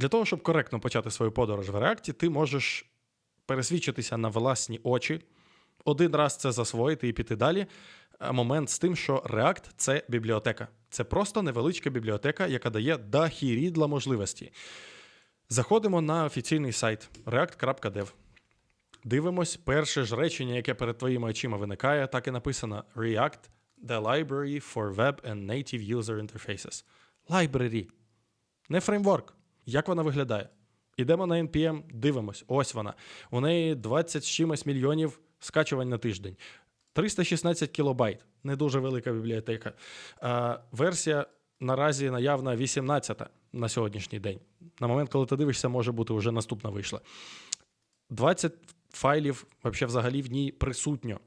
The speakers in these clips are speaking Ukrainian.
Для того, щоб коректно почати свою подорож в React, ти можеш пересвідчитися на власні очі, один раз це засвоїти і піти далі. Е, Момент з тим, що React – це бібліотека. Це просто невеличка бібліотека, яка дає дахірідла можливості. Заходимо на офіційний сайт react.dev. Дивимось перше ж речення, яке перед твоїми очима виникає, так і написано React the library for web and native user interfaces. Library. Не фреймворк. Як вона виглядає? Ідемо на NPM, дивимось. Ось вона. У неї 20 з чимось мільйонів скачувань на тиждень. 316 кілобайт. Не дуже велика бібліотека. А, версія наразі наявна 18 на сьогоднішній день. На момент, коли ти дивишся, може бути вже наступна вийшла. 20 файлів взагалі в ній присутньо.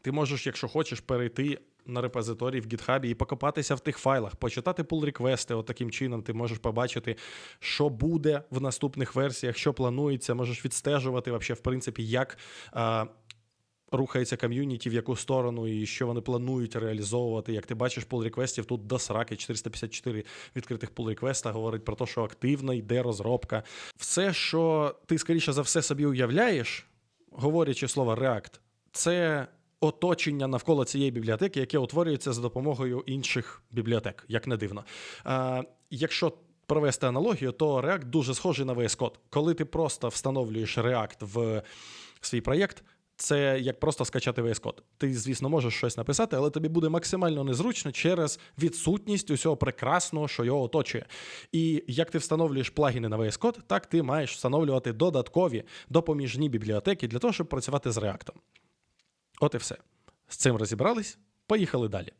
Ти можеш, якщо хочеш, перейти на репозиторій в GitHub і покопатися в тих файлах, почитати pull реквести От таким чином ти можеш побачити, що буде в наступних версіях, що планується, можеш відстежувати, вообще, в принципі, як а, рухається ком'юніті, в яку сторону і що вони планують реалізовувати. Як ти бачиш, pull реквестів тут до сраки 454 відкритих pull реквеста говорить про те, що активно йде розробка. Все, що ти, скоріше за все, собі уявляєш, говорячи слово React, це оточення навколо цієї бібліотеки, яке утворюється за допомогою інших бібліотек, як не дивно. А, якщо провести аналогію, то React дуже схожий на VS Code. Коли ти просто встановлюєш React в свій проєкт, це як просто скачати VS Code. Ти, звісно, можеш щось написати, але тобі буде максимально незручно через відсутність усього прекрасного, що його оточує. І як ти встановлюєш плагіни на VS Code, так ти маєш встановлювати додаткові допоміжні бібліотеки для того, щоб працювати з React. От і все. З цим розібрались. Поїхали далі.